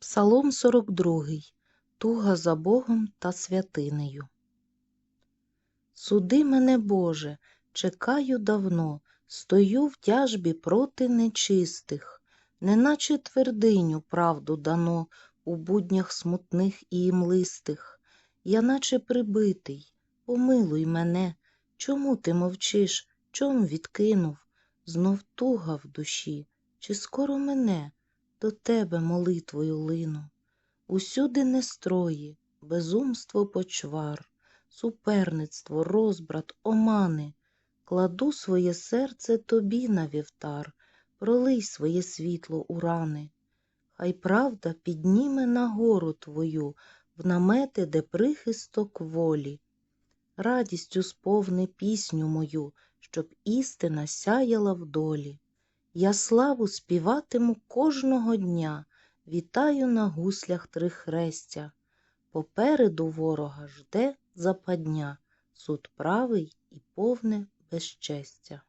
Псалом 42. Туга за Богом та святинею. Суди мене, Боже, чекаю давно, стою в тяжбі проти нечистих, неначе твердиню правду дано у буднях смутних і імлистих. Я наче прибитий, помилуй мене, чому ти мовчиш, чом відкинув? Знов туга в душі, чи скоро мене? До тебе молитвою лину. Усюди нестрої, безумство почвар, суперництво, розбрат, омани. Кладу своє серце тобі на вівтар, пролий своє світло у рани. Хай правда підніме нагору твою в намети, де прихисток волі. Радістю сповни пісню мою, щоб істина сяяла в долі. Я славу співатиму кожного дня, вітаю на гуслях трихрестя. Попереду ворога жде западня, суд правий і повне безчестя.